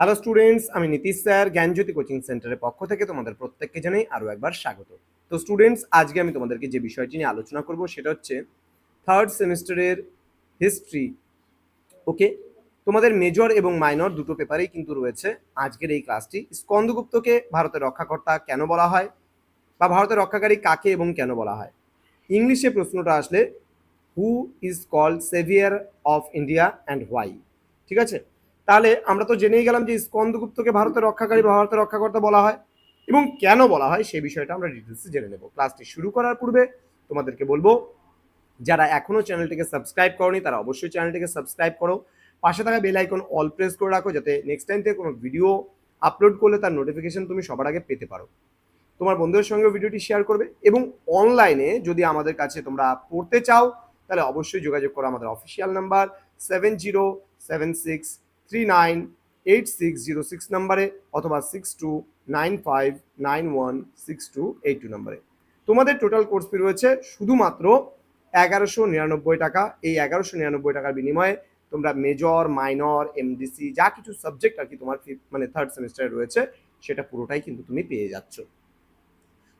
Hello students আমি Nitish sir, জ্ঞানজ্যোতি coaching সেন্টারের পক্ষ থেকে তোমাদের প্রত্যেককে জানাই আরও একবার স্বাগত। তো স্টুডেন্টস আজকে আমি তোমাদেরকে যে বিষয়টি নিয়ে আলোচনা করব সেটা হচ্ছে থার্ড সেমিস্টারের হিস্ট্রি ওকে তোমাদের মেজর এবং মাইনর দুটো পেপারেই কিন্তু রয়েছে আজকের এই ক্লাসটি স্কন্দগুপ্তকে ভারতের রক্ষাকর্তা কেন বলা হয় বা ভারতের রক্ষাকারী কাকে এবং কেন বলা হয়? ইংলিশে প্রশ্নটা আসলে who is called saviour of India and why ঠিক আছে? তাহলে আমরা তো জেনেই গেলাম যে স্কন্দগুপ্তকে ভারতের রক্ষাকারী বা ভারতের রক্ষাকর্তা বলা হয়। এবং কেন বলা হয় সেই বিষয়টা আমরা ডিটেলসে জেনে নেব। ক্লাসটি শুরু করার পূর্বে তোমাদেরকে বলব, যারা এখনও চ্যানেলটিকে সাবস্ক্রাইব করনি, তারা অবশ্যই চ্যানেলটিকে সাবস্ক্রাইব করো। পাশে থাকা বেল আইকন অল প্রেস করে রাখো, যাতে নেক্সট টাইম থেকে কোনো ভিডিও আপলোড করলে তার নোটিফিকেশন তুমি সবার আগে পেতে পারো। তোমার বন্ধুদের সঙ্গে ভিডিওটি শেয়ার করবে এবং অনলাইনে যদি আমাদের কাছে তোমরা পড়তে চাও, তাহলে অবশ্যই যোগাযোগ করো আমাদের official number seven zero seven six three nine eight six zero six নাম্বারে অথবা six two nine five nine one six two eight two নাম্বারে। তোমাদের টোটাল কোর্স ফি রয়েছে শুধুমাত্র এগারোশো নিরানব্বই টাকা। এই এগারোশো নিরানব্বই টাকার বিনিময়ে তোমরা মেজর মাইনর এমডিসি যা কিছু সাবজেক্ট আর কি তোমার মানে থার্ড সেমিস্টারে রয়েছে, সেটা পুরোটাই কিন্তু তুমি পেয়ে যাচ্ছ।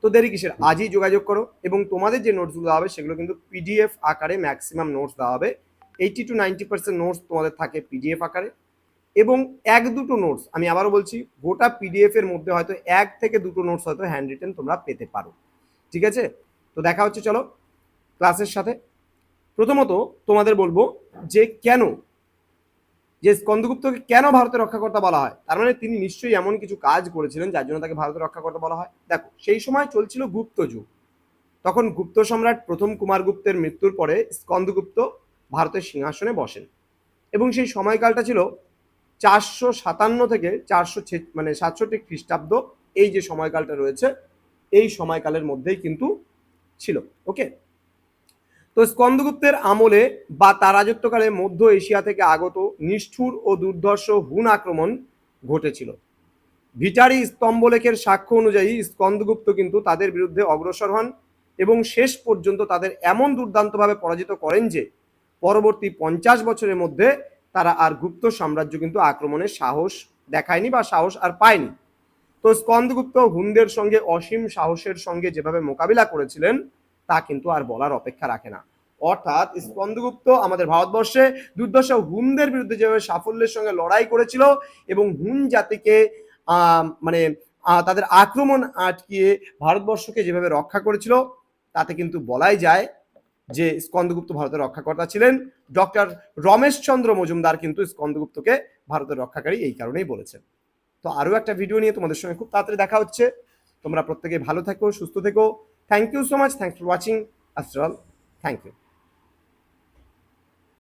তো দেরি কিসের? আজই যোগাযোগ করো এবং তোমাদের যে নোটসগুলো হবে সেগুলো কিন্তু পিডিএফ আকারে ম্যাক্সিমাম নোটস দেওয়া হবে। Eighty two ninety percent notes তোমাদের থাকে পিডিএফ আকারে। এবং এক দুটো নোটস আমি আবারও বলছি, গোটা পিডিএফ এর মধ্যে হয়তো এক থেকে দুটো নোটস হয়তো হ্যান্ড রিটেন তোমরা পেতে পারো। ঠিক আছে? তো দেখা হচ্ছে, চলো ক্লাসের সাথে। প্রথমত তোমাদের বলব যে কেন, যে স্কন্দগুপ্তকে কেন ভারতের রক্ষাকর্তা বলা হয়? তার মানে তিনি নিশ্চয়ই এমন কিছু কাজ করেছিলেন যার জন্য তাকে ভারতের রক্ষাকর্তা বলা হয়। দেখো, সেই সময় চলছিল গুপ্ত যুগ। তখন গুপ্ত সম্রাট প্রথম কুমারগুপ্তের মৃত্যুর পরে স্কন্দগুপ্ত ভারতের সিংহাসনে বসেন। এবং সেই সময়কালটা ছিল চারশো সাতান্ন থেকে চারশো মানে সাতষট্টি খ্রিস্টাব্দ এই যে সময়কালটা রয়েছে, এই সময়কালের মধ্যেই কিন্তু ছিল, ওকে? তো স্কন্দগুপ্তের আমলে বা তার রাজত্বকালে মধ্য এশিয়া থেকে আগত নিষ্ঠুর ও দুর্ধর্ষ হুন আক্রমণ ঘটেছিল। ভিটারি স্তম্ভলেখের সাক্ষ্য অনুযায়ী স্কন্দগুপ্ত কিন্তু তাদের বিরুদ্ধে অগ্রসর হন এবং শেষ পর্যন্ত তাদের এমন দুর্দান্তভাবে পরাজিত করেন যে, পরবর্তী পঞ্চাশ বছরের মধ্যে তারা আর গুপ্ত সাম্রাজ্য কিন্তু আক্রমণের সাহস দেখায়নি বা সাহস আর পায়নি। তো স্কন্দগুপ্ত হুনদের সঙ্গে অসীম সাহসের সঙ্গে যেভাবে মোকাবিলা করেছিলেন, তা কিন্তু আর বলার অপেক্ষা রাখে না। অর্থাৎ স্কন্দগুপ্ত আমাদের ভারতবর্ষে দুর্দশা হুনদের বিরুদ্ধে যেভাবে সাফল্যের সঙ্গে লড়াই করেছিল এবং হুন জাতিকে মানে তাদের আক্রমণ আটকিয়ে ভারতবর্ষকে যেভাবে রক্ষা করেছিল, তাতে কিন্তু বলাই যায় যে স্কন্দগুপ্ত ভারতের রক্ষাকর্তা ছিলেন, ডক্টর রমেশ চন্দ্র মজুমদার কিন্তু স্কন্দগুপ্তকে ভারতের রক্ষাকারী এই কারণেই বলেছেন। তো আরও একটা ভিডিও নিয়ে তোমাদের সঙ্গে খুব তাড়াতাড়ি দেখা হচ্ছে। তোমরা প্রত্যেকে ভালো থেকো, সুস্থ থেকো। Thank you so much thanks for watching after all thank you